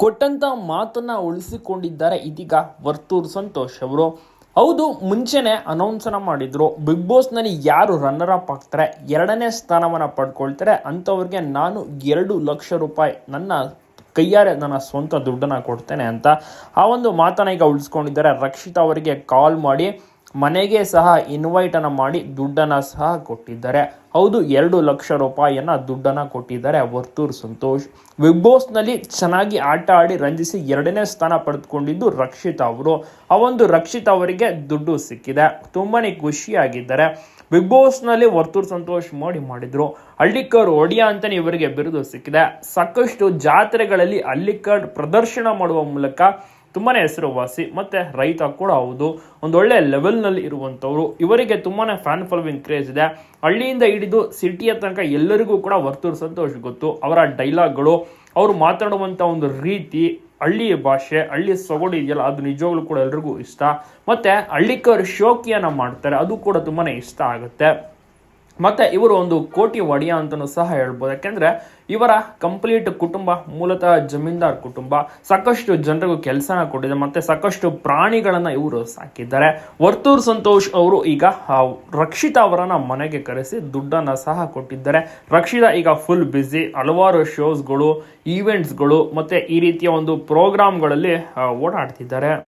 ಕೊಟ್ಟಂತ ಮಾತನ್ನ ಉಳಿಸಿಕೊಂಡಿದ್ದಾರೆ ಇದೀಗ ವರ್ತೂರ್ ಸಂತೋಷ್ ಅವರು. ಹೌದು, ಮುಂಚೆನೆ ಅನೌನ್ಸನ ಮಾಡಿದ್ರು. ಬಿಗ್ ಬಾಸ್ನಲ್ಲಿ ಯಾರು ರನ್ನರ್ ಅಪ್ ಆಗ್ತಾರೆ? ಎರಡನೇ ಸ್ಥಾನವನ್ನ ಪಡ್ಕೊಳ್ತಾರೆ. ಅಂಥವ್ರಿಗೆ ನಾನು ಎರಡು ಲಕ್ಷ ರೂಪಾಯಿ ನನ್ನ ಕೈಯಾರೆ ನನ್ನ ಸ್ವಂತ ದುಡ್ಡನ್ನ ಕೊಡ್ತೇನೆ ಅಂತ ಆ ಒಂದು ಮಾತನ್ನ ಈಗ ಉಳಿಸ್ಕೊಂಡಿದ್ದಾರೆ. ರಕ್ಷಿತಾ ಅವರಿಗೆ ಕಾಲ್ ಮಾಡಿ ಮನೆಗೆ ಸಹ ಇನ್ವೈಟನ್ನು ಮಾಡಿ ದುಡ್ಡನ್ನು ಸಹ ಕೊಟ್ಟಿದ್ದಾರೆ. ಹೌದು, ಎರಡು ಲಕ್ಷ ರೂಪಾಯಿಯನ್ನು ದುಡ್ಡನ್ನು ಕೊಟ್ಟಿದ್ದಾರೆ ವರ್ತೂರ್ ಸಂತೋಷ್. ಬಿಗ್ ಬಾಸ್ನಲ್ಲಿ ಚೆನ್ನಾಗಿ ಆಟ ಆಡಿ ರಂಜಿಸಿ ಎರಡನೇ ಸ್ಥಾನ ಪಡೆದುಕೊಂಡಿದ್ದು ರಕ್ಷಿತ್ ಅವರು. ಆ ಒಂದು ರಕ್ಷಿತ್ ಅವರಿಗೆ ದುಡ್ಡು ಸಿಕ್ಕಿದೆ. ತುಂಬಾ ಖುಷಿಯಾಗಿದ್ದಾರೆ. ಬಿಗ್ ಬಾಸ್ನಲ್ಲಿ ವರ್ತೂರ್ ಸಂತೋಷ್ ಮೋಡಿ ಮಾಡಿದರು. ಹಳ್ಳಿಕರ್ ಒಡಿಯಾ ಅಂತಲೇ ಇವರಿಗೆ ಬಿರುದು ಸಿಕ್ಕಿದೆ. ಸಾಕಷ್ಟು ಜಾತ್ರೆಗಳಲ್ಲಿ ಹಳ್ಳಿಕರ್ ಪ್ರದರ್ಶನ ಮಾಡುವ ಮೂಲಕ ತುಂಬಾನೇ ಹೆಸರುವಾಸಿ ಮತ್ತೆ ರೈತ ಕೂಡ ಹೌದು. ಒಂದೊಳ್ಳೆ ಲೆವೆಲ್ನಲ್ಲಿ ಇರುವಂಥವ್ರು ಇವರಿಗೆ ತುಂಬಾ ಫ್ಯಾನ್ ಫಾಲೋವಿಂಗ್ ಕ್ರೇಜ್ ಇದೆ. ಹಳ್ಳಿಯಿಂದ ಹಿಡಿದು ಸಿಟಿಯ ತನಕ ಎಲ್ಲರಿಗೂ ಕೂಡ ವರ್ತೂರ್ ಸಂತೋಷ್ ಗೊತ್ತು. ಅವರ ಡೈಲಾಗ್ಗಳು ಅವರು ಮಾತಾಡುವಂಥ ಒಂದು ರೀತಿ, ಹಳ್ಳಿಯ ಭಾಷೆ, ಹಳ್ಳಿ ಸೊಗಡು ಇದೆಯಲ್ಲ, ಅದು ನಿಜವಾಗ್ಲೂ ಕೂಡ ಎಲ್ರಿಗೂ ಇಷ್ಟ. ಮತ್ತೆ ಹಳ್ಳಿಕರ್ ಶೋಕಿಯನ್ನು ಮಾಡ್ತಾರೆ, ಅದು ಕೂಡ ತುಂಬಾ ಇಷ್ಟ ಆಗುತ್ತೆ. ಮತ್ತೆ ಇವರು ಒಂದು ಕೋಟಿ ಒಡೆಯ ಅಂತಲೂ ಸಹ ಹೇಳ್ಬೋದು. ಯಾಕೆಂದರೆ ಇವರ ಕಂಪ್ಲೀಟ್ ಕುಟುಂಬ ಮೂಲತಃ ಜಮೀನ್ದಾರ್ ಕುಟುಂಬ, ಸಾಕಷ್ಟು ಜನರಿಗೂ ಕೆಲಸನ ಕೊಟ್ಟಿದೆ, ಮತ್ತೆ ಸಾಕಷ್ಟು ಪ್ರಾಣಿಗಳನ್ನು ಇವರು ಸಾಕಿದ್ದಾರೆ. ವರ್ತೂರ್ ಸಂತೋಷ್ ಅವರು ಈಗ ರಕ್ಷಿತ ಅವರನ್ನ ಮನೆಗೆ ಕರೆಸಿ ದುಡ್ಡನ್ನ ಸಹ ಕೊಟ್ಟಿದ್ದಾರೆ. ರಕ್ಷಿತಾ ಈಗ ಫುಲ್ ಬ್ಯುಸಿ ಹಲವಾರು ಶೋಸ್ಗಳು ಈವೆಂಟ್ಸ್ಗಳು ಮತ್ತೆ ಈ ರೀತಿಯ ಒಂದು ಪ್ರೋಗ್ರಾಮ್ಗಳಲ್ಲಿ ಓಡಾಡ್ತಿದ್ದಾರೆ.